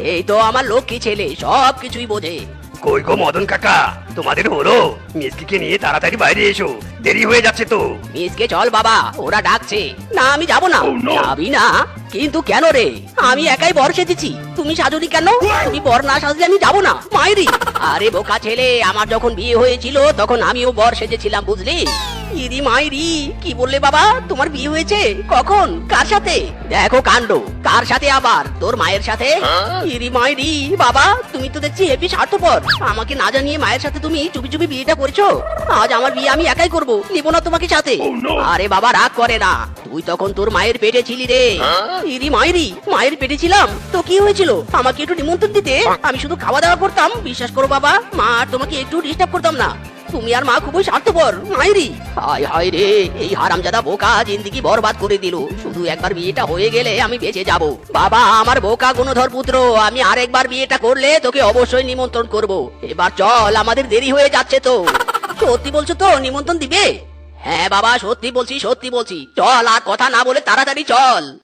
এই তো আমার লক্ষ্মী ছেলে সব কিছুই বোঝে। কই গো মদন কাকা? তোমাদের হলো মিসকিকে নিয়ে তাড়াতাড়ি বাইরে এসো দেরি হয়ে যাচ্ছে তো। মিসকে চল বাবা ওরা ডাকছে। না আমি যাব না। যাবি না? কিন্তু কেন রে? আমি একাই বর সেজেছি। তুমি সাজুনি কেন? তুমি বর না সাজলে আমি যাব না। মাইরি! আরে বোকা ছেলে আমার যখন বিয়ে হয়েছিল তখন আমিও বর সেজেছিলাম বুঝলি? ইরি মাইরি কি বললে বাবা? তোমার বিয়ে হয়েছে? কখন? কার সাথে? দেখো কাণ্ড। কার সাথে আবার? তোর মায়ের সাথে? ইরি মাইরি বাবা তুমি তো দেখছি হেপি স্বার্থপর। আমাকে না জানিয়ে মায়ের সাথে তুমি চুপি চুপি বিয়েটা করেছ? আজ আমার বিয়ে আমি একাই করব নিব না তোমাকে সাথে। আরে বাবা রাগ করে না। তুই তখন তোর মায়ের পেটে ছিলি রে। ইরি মাইরি মায়ের পেটে ছিলাম। তো কি হয়েছিল? আমাকে একটু নিমন্ত্রণ দিতে? আমি শুধু খাওয়া দাওয়া করতাম। বিশ্বাস করো বাবা মা আর তোমাকে একটু ডিস্টার্ব করতাম না। তুমি আর মা খুবই স্বার্থপর, মাইরি। হায় হায় রে, এই হারামজাদা বোকা জিন্দিগি বরবাদ করে দিল। শুধু একবার বিয়েটা হয়ে গেলে আমি বেঁচে যাব। বাবা, আমার বোকা গুণধর পুত্র, আমি আরেকবার বিয়েটা করলে তোকে অবশ্যই নিমন্ত্রণ করব। এবার চল, আমাদের দেরি হয়ে যাচ্ছে তো। সত্যি বলছো তো, নিমন্ত্রণ দিবে? হ্যাঁ বাবা, সত্যি বলছি সত্যি বলছি। চল, আর কথা না বলে তাড়াতাড়ি চল।